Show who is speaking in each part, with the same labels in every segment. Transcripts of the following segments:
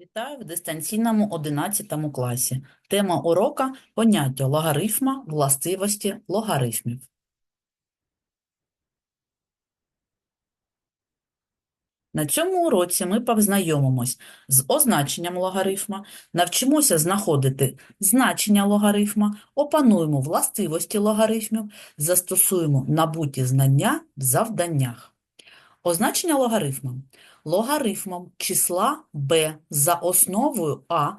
Speaker 1: Вітаю в дистанційному 11 класі. Тема урока – поняття логарифма, властивості логарифмів. На цьому уроці ми познайомимось з означенням логарифма, навчимося знаходити значення логарифма, опануємо властивості логарифмів, застосуємо набуті знання в завданнях. Означення логарифма. Логарифмом числа b за основою а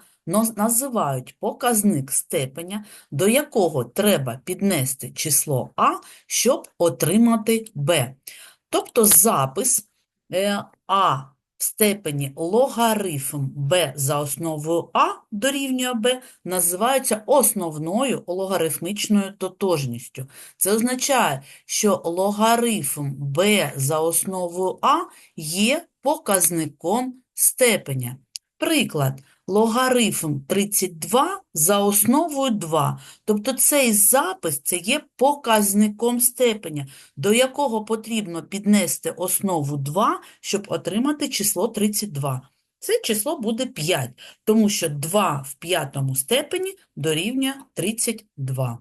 Speaker 1: називають показник степеня, до якого треба піднести число а, щоб отримати b. Тобто запис е, а в степені логарифм b за основою а дорівнює b називається основною логарифмічною тотожністю. Це означає, що логарифм b за основою а є показником степеня. Приклад, логарифм 32 за основою 2. Тобто цей запис це є показником степеня, до якого потрібно піднести основу 2, щоб отримати число 32. Це число буде 5, тому що 2 в п'ятому степені дорівнює 32.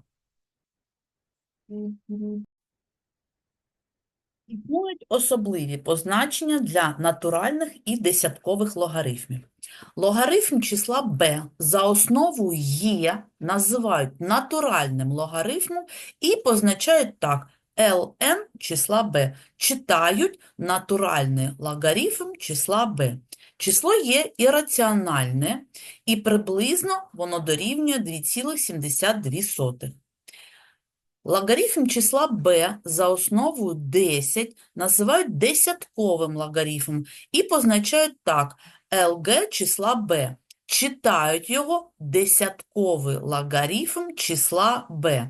Speaker 1: Існують особливі позначення для натуральних і десяткових логарифмів. Логарифм числа b за основою є називають натуральним логарифмом і позначають так ln числа b. Читають натуральний логарифм числа b. Число є ірраціональне і приблизно воно дорівнює 2,72. Логарифм числа b за основою 10 називають десятковим логарифмом і позначають так LG числа b. Читають його десятковий логарифм числа b.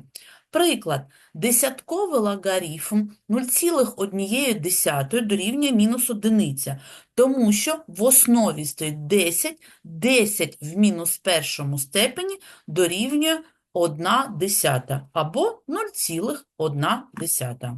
Speaker 1: Приклад. Десятковий логарифм 0,1 дорівнює мінус одиниця, тому що в основі стоїть 10, 10 в мінус першому степені дорівнює 1 десята або 0,1 десята.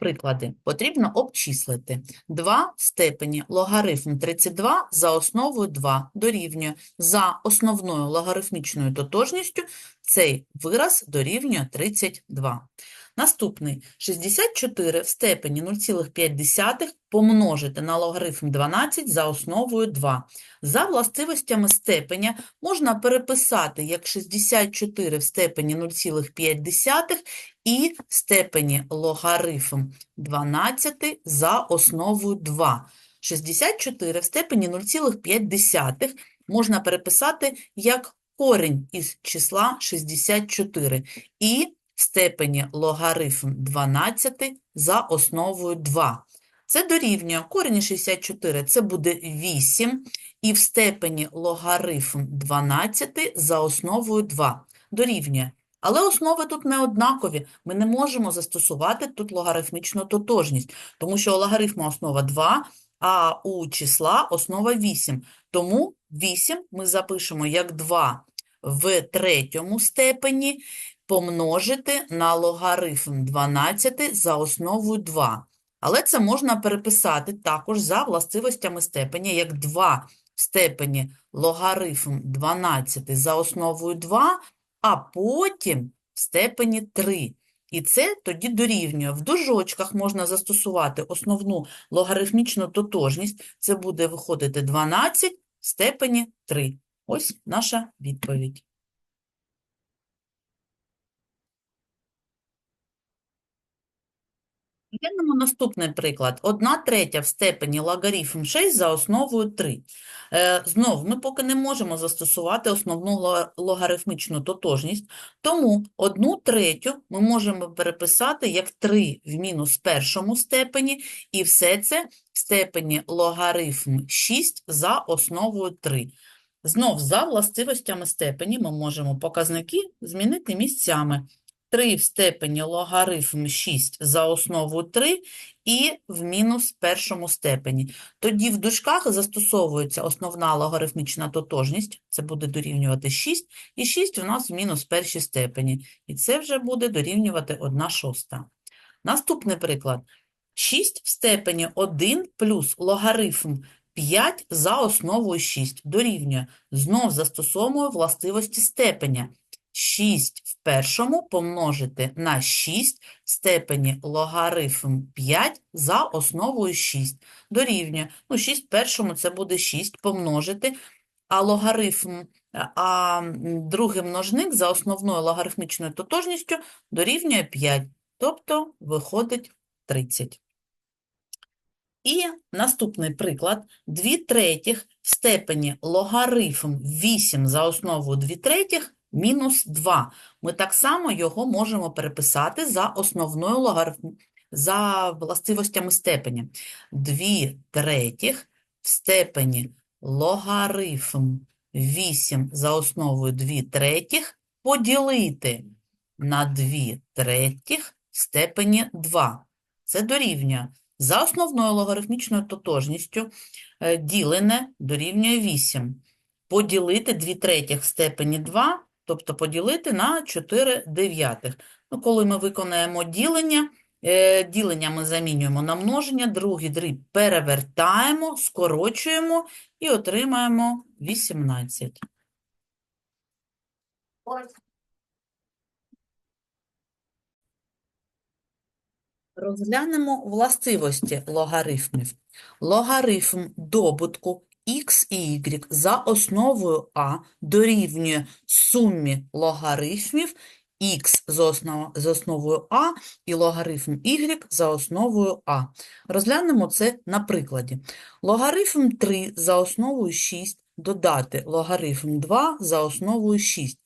Speaker 1: Приклади. Потрібно обчислити. 2 в степені логарифм 32 за основою 2 дорівнює. За основною логарифмічною тотожністю цей вираз дорівнює 32. Наступний 64 в степені 0,5 помножити на логарифм 12 за основою 2. За властивостями степеня можна переписати як 64 в степені 0,5 і в степені логарифм 12 за основою 2. 64 в степені 0,5 можна переписати як корінь із числа 64 і в степені логарифм 12 за основою 2. Це дорівнює корінь 64, це буде 8, і в степені логарифм 12 за основою 2 дорівнює. Але основи тут не однакові, ми не можемо застосувати тут логарифмічну тотожність, тому що у логарифму основа 2, а у числа основа 8. Тому 8 ми запишемо як 2 в третьому степені помножити на логарифм 12 за основою 2. Але це можна переписати також за властивостями степеня, як 2 в степені логарифм 12 за основою 2, а потім в степені 3. І це тоді дорівнює. В дужочках можна застосувати основну логарифмічну тотожність. Це буде виходити 12 в степені 3. Ось наша відповідь. Глянемо наступний приклад. 1 третя в степені логарифм 6 за основою 3. Е, знов, ми поки не можемо застосувати основну логарифмічну тотожність, тому 1 третю ми можемо переписати як 3 в мінус першому степені, і все це в степені логарифм 6 за основою 3. Знов, за властивостями степені ми можемо показники змінити місцями. 3 в степені логарифм 6 за основу 3 і в мінус першому степені. Тоді в дужках застосовується основна логарифмічна тотожність, це буде дорівнювати 6, і 6 у нас в мінус першій степені, і це вже буде дорівнювати 1 шоста. Наступний приклад. 6 в степені 1 плюс логарифм 5 за основою 6 дорівнює. Знов застосовуємо властивості степеня. 6 в першому помножити на 6 в степені логарифм 5 за основою 6 дорівнює. Ну, 6 в першому це буде 6 помножити, а логарифм, а другий множник за основною логарифмічною тотожністю дорівнює 5, тобто виходить 30. І наступний приклад. 2 третіх в степені логарифм 8 за основою 2 третіх мінус 2. Ми так само його можемо переписати за основною логарифм, за властивостями степені. 2 третіх в степені логарифм 8 за основою 2 третіх поділити на 2 третіх в степені 2. Це дорівнює. За основною логарифмічною тотожністю е, ділене дорівнює 8. Поділити 2 третіх в степені 2, тобто поділити на 4 дев'ятих. Ну, коли ми виконаємо ділення, е, ділення ми замінюємо на множення, другий дріб перевертаємо, скорочуємо і отримаємо 18. Розглянемо властивості логарифмів. Логарифм добутку x і y за основою а дорівнює сумі логарифмів x за основою а і логарифм y за основою а. Розглянемо це на прикладі. Логарифм 3 за основою 6 додати логарифм 2 за основою 6.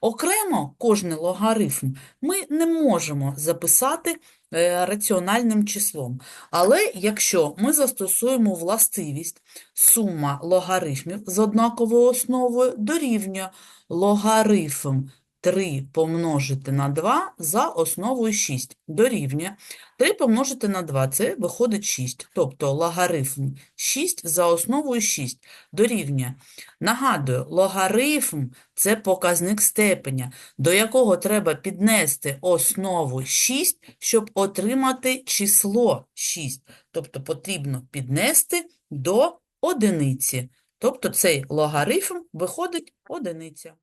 Speaker 1: Окремо кожний логарифм ми не можемо записати раціональним числом. Але якщо ми застосуємо властивість сума логарифмів з однаковою основою дорівнює логарифм 3 помножити на 2 за основою 6 дорівнює 3 помножити на 2 – це виходить 6, тобто логарифм 6 за основою 6 дорівнює. Нагадую, логарифм – це показник степеня, до якого треба піднести основу 6, щоб отримати число 6. Тобто потрібно піднести до одиниці. Тобто цей логарифм виходить одиниця.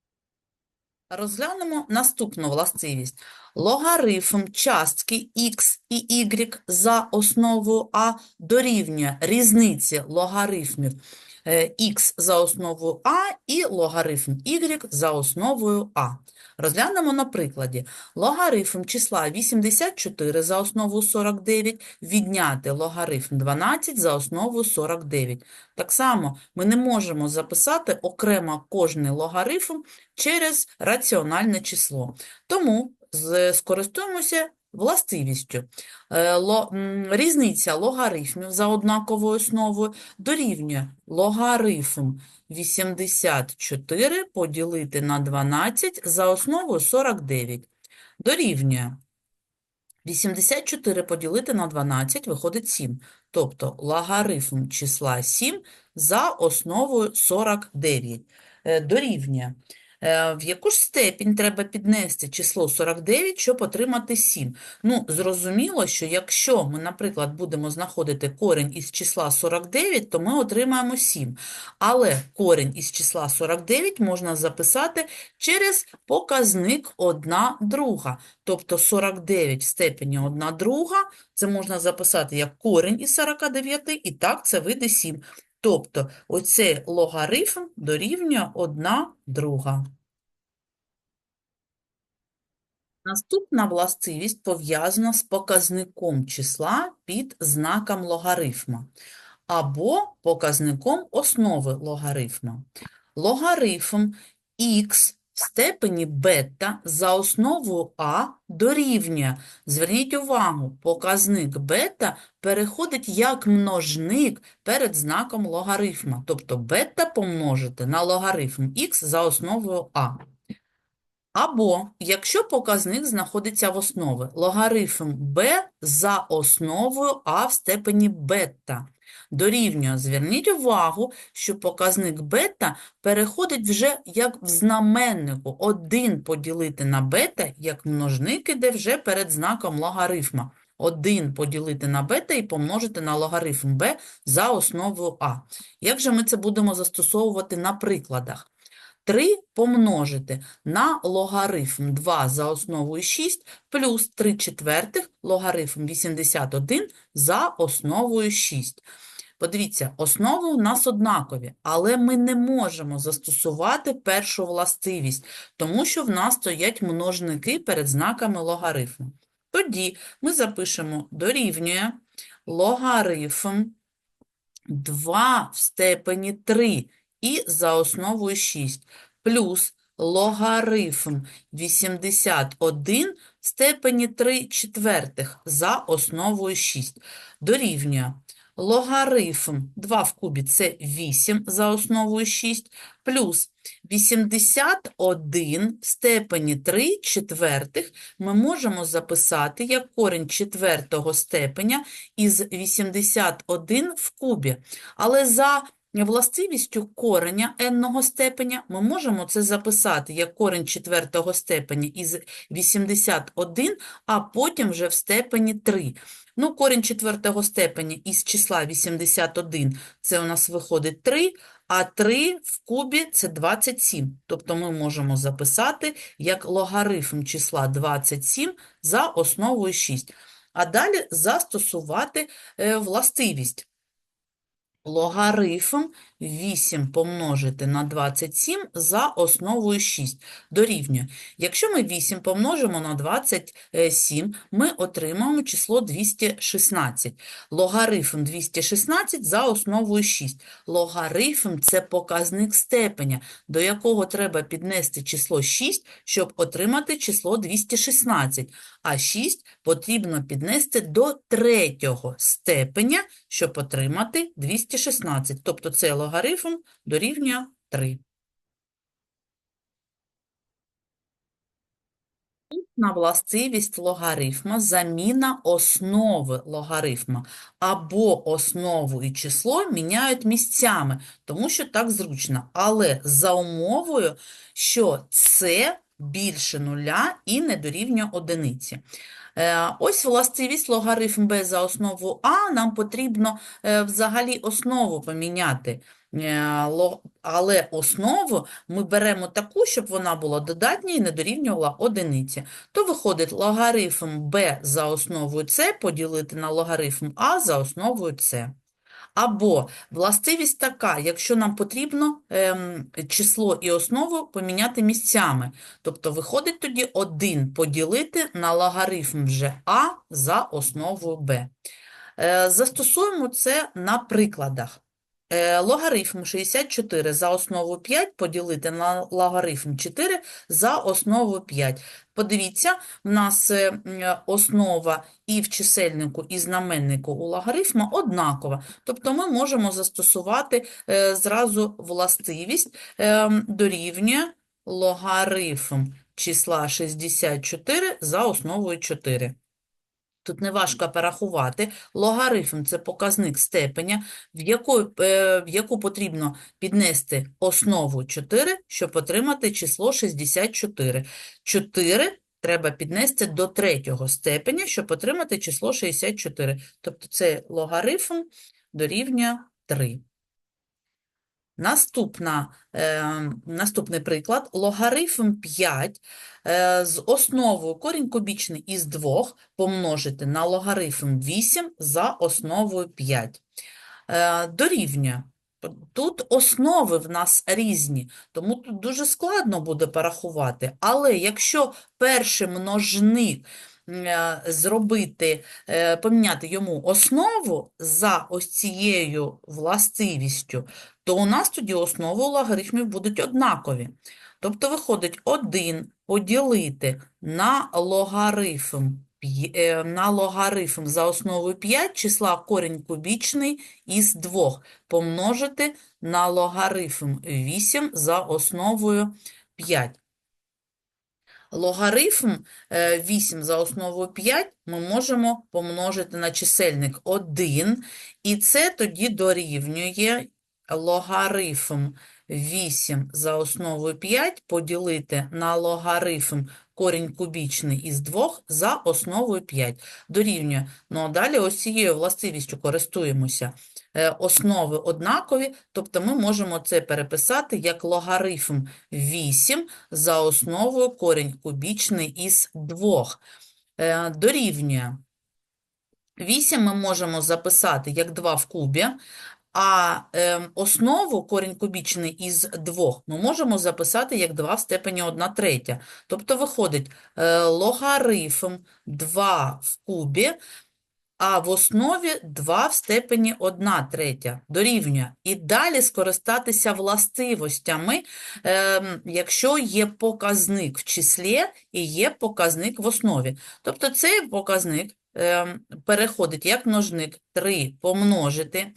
Speaker 1: Розглянемо наступну властивість. Логарифм частки x і y за основою а дорівнює різниці логарифмів е, x за основою а і логарифм y за основою а. Розглянемо на прикладі. Логарифм числа 84 за основу 49 відняти логарифм 12 за основу 49. Так само ми не можемо записати окремо кожний логарифм через раціональне число. Тому скористуємося властивістю. Е, Різниця логарифмів за однаковою основою дорівнює логарифм 84 поділити на 12 за основою 49. Дорівнює 84 поділити на 12 виходить 7. Тобто логарифм числа 7 за основою 49 е, дорівнює. Е, В яку ж степінь треба піднести число 49, щоб отримати 7? Ну, зрозуміло, що якщо ми, наприклад, будемо знаходити корінь із числа 49, то ми отримаємо 7. Але корінь із числа 49 можна записати через показник 1 друга. Тобто 49 в степені 1 друга, це можна записати як корінь із 49, і так це вийде 7. Тобто оцей логарифм дорівнює 1 друга. Наступна властивість пов'язана з показником числа під знаком логарифма або показником основи логарифма. Логарифм х в степені бета за основою а дорівнює. Зверніть увагу, показник бета переходить як множник перед знаком логарифма, тобто бета помножити на логарифм х за основою а. Або, якщо показник знаходиться в основі, логарифм b за основою а в степені бета дорівнює. Зверніть увагу, що показник бета переходить вже як в знаменнику. 1 поділити на бета, як множник іде вже перед знаком логарифма. 1 поділити на бета і помножити на логарифм b за основою а. Як же ми це будемо застосовувати на прикладах? 3 помножити на логарифм 2 за основою 6 плюс 3 четвертих логарифм 81 за основою 6. Подивіться, основи у нас однакові, але ми не можемо застосувати першу властивість, тому що в нас стоять множники перед знаками логарифму. Тоді ми запишемо дорівнює логарифм 2 в степені 3 і за основою 6 плюс логарифм 81 в степені 3 четвертих за основою 6 дорівнює. Логарифм 2 в кубі – це 8 за основою 6, плюс 81 в степені 3 четвертих ми можемо записати як корінь четвертого степеня із 81 в кубі. Але за властивістю кореня n степеня ми можемо це записати як корінь четвертого степеня із 81, а потім вже в степені 3. Ну, корінь четвертого степеня із числа 81 – це у нас виходить 3, а 3 в кубі – це 27. Тобто ми можемо записати як логарифм числа 27 за основою 6. А далі застосувати е, властивість. Логарифм 8 помножити на 27 за основою 6 дорівнює. Якщо ми 8 помножимо на 27, ми отримаємо число 216. Логарифм 216 за основою 6. Логарифм – це показник степеня, до якого треба піднести число 6, щоб отримати число 216. А 6 потрібно піднести до третього степеня, щоб отримати 216. Тобто це логарифм дорівнює 3. На властивість логарифма заміна основи логарифма або основу і число міняють місцями, тому що так зручно. Але за умовою, що це більше нуля і не дорівнює одиниці. Е, Ось властивість логарифм b за основу а, нам потрібно е, взагалі основу поміняти. Е, Але основу ми беремо таку, щоб вона була додатня і не дорівнювала одиниці. То виходить логарифм b за основою c поділити на логарифм а за основою c. Або властивість така, якщо нам потрібно ем, число і основу поміняти місцями. Тобто виходить тоді 1 поділити на логарифм вже а за основою b. Е, Застосуємо це на прикладах. Е, Логарифм 64 за основу 5 поділити на логарифм 4 за основу 5. Подивіться, в нас е, основа і в чисельнику, і знаменнику у логарифма однакова. Тобто ми можемо застосувати е, зразу властивість е, дорівнює логарифм числа 64 за основою 4. Тут неважко порахувати. Логарифм – це показник степеня, в яку, е, в яку потрібно піднести основу 4, щоб отримати число 64. 4 треба піднести до третього степеня, щоб отримати число 64. Тобто це логарифм дорівнює 3. Наступна, е, наступний приклад. Логарифм 5 е, з основою корінь кубічний із 2 помножити на логарифм 8 за основою 5. Е, дорівнює. Тут основи в нас різні, тому тут дуже складно буде порахувати. Але якщо перший множник зробити, е, поміняти йому основу за ось цією властивістю, то у нас тоді основи логарифмів будуть однакові. Тобто виходить 1 поділити на логарифм, е, на логарифм за основою 5 числа корінь кубічний із 2 помножити на логарифм 8 за основою 5. Логарифм е, 8 за основою 5 ми можемо помножити на чисельник 1, і це тоді дорівнює логарифм 8 за основою 5 поділити на логарифм корінь кубічний із 2 за основою 5 дорівнює. Ну, а далі ось цією властивістю користуємося. Е, Основи однакові, тобто ми можемо це переписати як логарифм 8 за основою корінь кубічний із 2. Е, Дорівнює. 8 ми можемо записати як 2 в кубі, а ем, основу корінь кубічний із 2 ми можемо записати як 2 в степені 1 третя. Тобто виходить е, логарифм 2 в кубі, а в основі 2 в степені 1 третя дорівнює. І далі скористатися властивостями, ем, якщо є показник в числі і є показник в основі. Тобто цей показник ем, переходить як множник 3 помножити.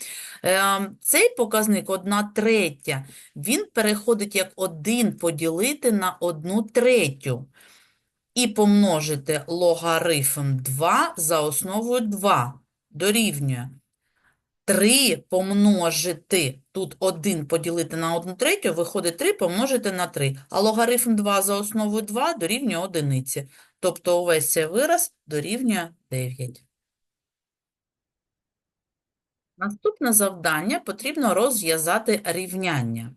Speaker 1: Ем, Цей показник 1 третя, він переходить як 1 поділити на 1 третю і помножити логарифм 2 за основою 2 дорівнює 3 помножити, тут 1 поділити на 1 третю, виходить 3 помножити на 3, а логарифм 2 за основою 2 дорівнює 1. Тобто увесь цей вираз дорівнює 9. Наступне завдання потрібно розв'язати рівняння.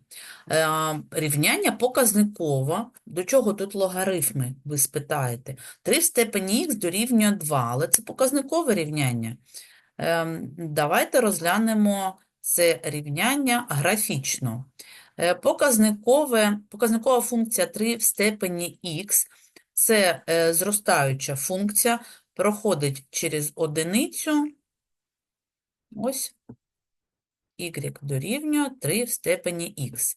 Speaker 1: Е, Рівняння показниково. До чого тут логарифми, ви спитаєте? 3 в степені х дорівнює 2, але це показникове рівняння. Е, Давайте розглянемо це рівняння графічно. Е, Показникове, показникова функція 3 в степені х – це е, зростаюча функція, проходить через одиницю, ось y дорівнює 3 в степені х.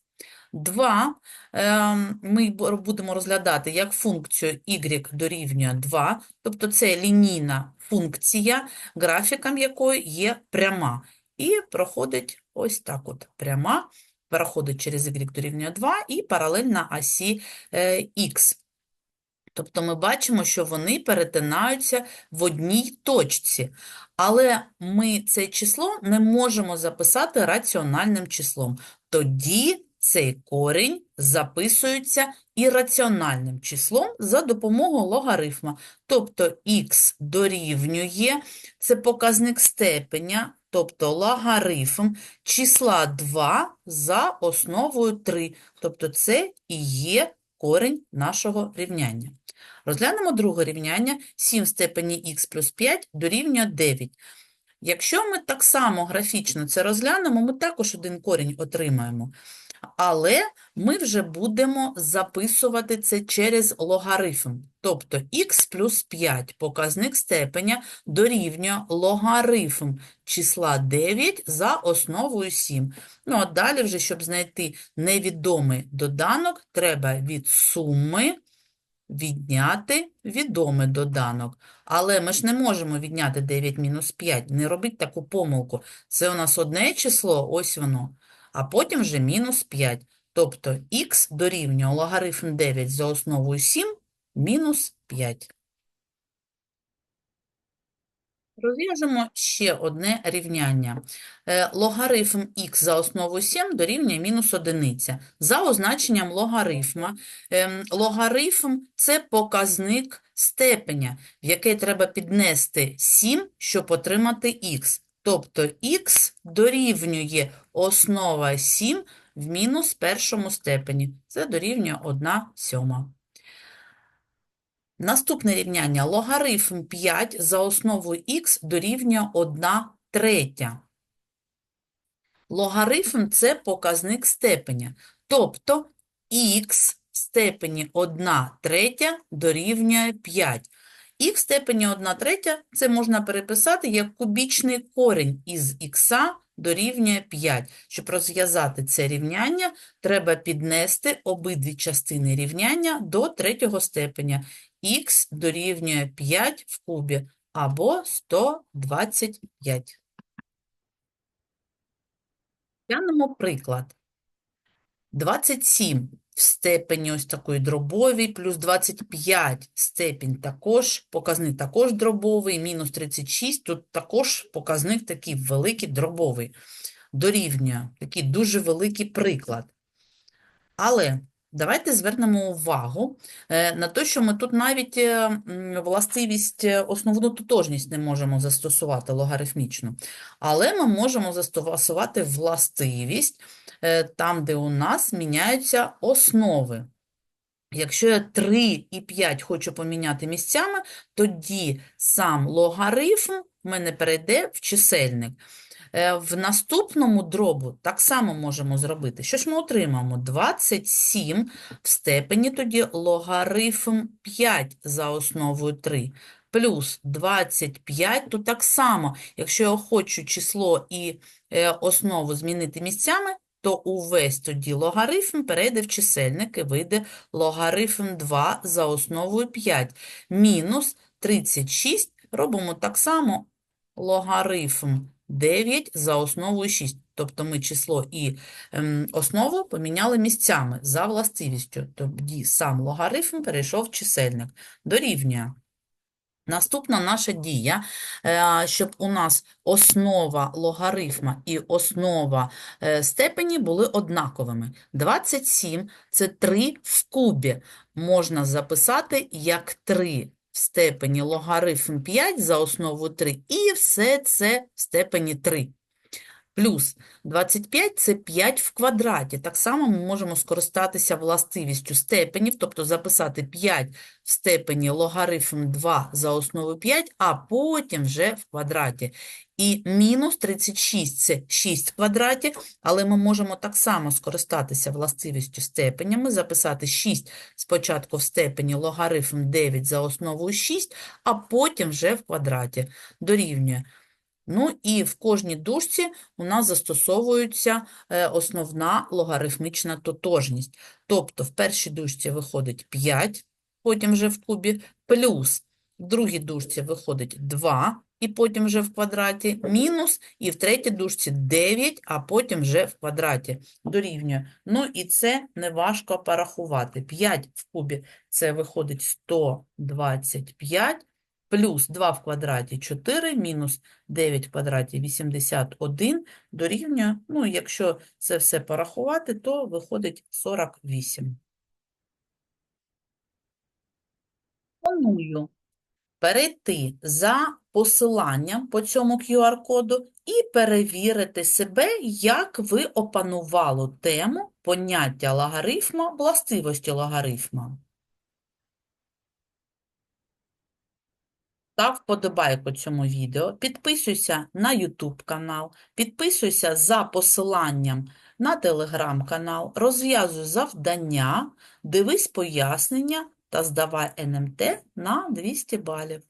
Speaker 1: 2 ем, ми будемо розглядати як функцію y дорівнює 2, тобто це лінійна функція, графіком якої є пряма. І проходить ось так от пряма, проходить через y дорівнює 2 і паралельна осі е, х. Тобто ми бачимо, що вони перетинаються в одній точці. Але ми це число не можемо записати раціональним числом. Тоді цей корінь записується ірраціональним числом за допомогою логарифма. Тобто х дорівнює, це показник степеня, тобто логарифм числа 2 за основою 3. Тобто це і є корінь нашого рівняння. Розглянемо друге рівняння. 7 в степені х плюс 5 дорівнює 9. Якщо ми так само графічно це розглянемо, ми також один корінь отримаємо. Але ми вже будемо записувати це через логарифм. Тобто х плюс 5 показник степеня дорівнює логарифм числа 9 за основою 7. Ну, а далі вже, щоб знайти невідомий доданок, треба від суми відняти відомий доданок. Але ми ж не можемо відняти 9 мінус 5. Не робіть таку помилку. Це у нас одне число, ось воно, а потім вже мінус 5. Тобто х дорівнює логарифм 9 за основою 7 мінус 5. Розв'яжемо ще одне рівняння. Е, Логарифм х за основу 7 дорівнює мінус одиниця. За означенням логарифма, ем, логарифм – це показник степеня, в який треба піднести 7, щоб отримати х. Тобто х дорівнює основа 7 в мінус першому степені. Це дорівнює 1 сьома. Наступне рівняння. Логарифм 5 за основою х дорівнює 1 третя. Логарифм – це показник степеня. Тобто х в степені 1 третя дорівнює 5. х в степені 1 третя – це можна переписати як кубічний корінь із х дорівнює 5. Щоб розв'язати це рівняння, треба піднести обидві частини рівняння до третього степеня х дорівнює 5 в кубі або 125. Глянемо приклад. 27 в степені ось такої дробовій, плюс 25 степінь також, показник також дробовий, мінус 36, тут також показник такий великий дробовий. Дорівнює такий дуже великий приклад. Але Давайте звернемо увагу е, на те, що ми тут навіть е, властивість е, основну тотожність не можемо застосувати логарифмічну, але ми можемо застосувати властивість там, де у нас міняються основи. Якщо я 3 і 5 хочу поміняти місцями, тоді сам логарифм в мене перейде в чисельник. Е, В наступному дробу так само можемо зробити. Що ж ми отримаємо? 27 в степені тоді логарифм 5 за основою 3. Плюс 25, тут так само, якщо я хочу число і е, основу змінити місцями, то увесь тоді логарифм перейде в чисельник і вийде логарифм 2 за основою 5. Мінус 36 робимо так само логарифм 9 за основою 6. Тобто ми число і ем, основу поміняли місцями за властивістю. Тоді сам логарифм перейшов в чисельник. Дорівнює. Наступна наша дія, е, щоб у нас основа логарифма і основа е, степені були однаковими. 27 – це 3 в кубі. Можна записати як 3 в степені логарифм 5 за основу 3, і все це в степені 3. Плюс 25 – це 5 в квадраті. Так само ми можемо скористатися властивістю степенів, тобто записати 5 в степені логарифм 2 за основу 5, а потім вже в квадраті. І мінус 36 – це 6 в квадраті, але ми можемо так само скористатися властивістю степенями, записати 6 спочатку в степені логарифм 9 за основою 6, а потім вже в квадраті. Дорівнює. Ну і в кожній дужці у нас застосовується е, основна логарифмічна тотожність. Тобто в першій дужці виходить 5, потім вже в кубі, плюс в другій дужці виходить 2, і потім вже в квадраті, мінус, і в третій дужці 9, а потім вже в квадраті дорівнює. Ну і це не важко порахувати. 5 в кубі – це виходить 125, плюс 2 в квадраті – 4, мінус 9 в квадраті – 81, дорівнює, ну, якщо це все порахувати, то виходить 48. Пропоную перейти за посиланням по цьому QR-коду і перевірити себе, як ви опанували тему поняття логарифма, властивості логарифма. Став вподобайку цьому відео, підписуйся на YouTube канал, підписуйся за посиланням на Telegram канал, розв'язуй завдання, дивись пояснення та здавай НМТ на 200 балів.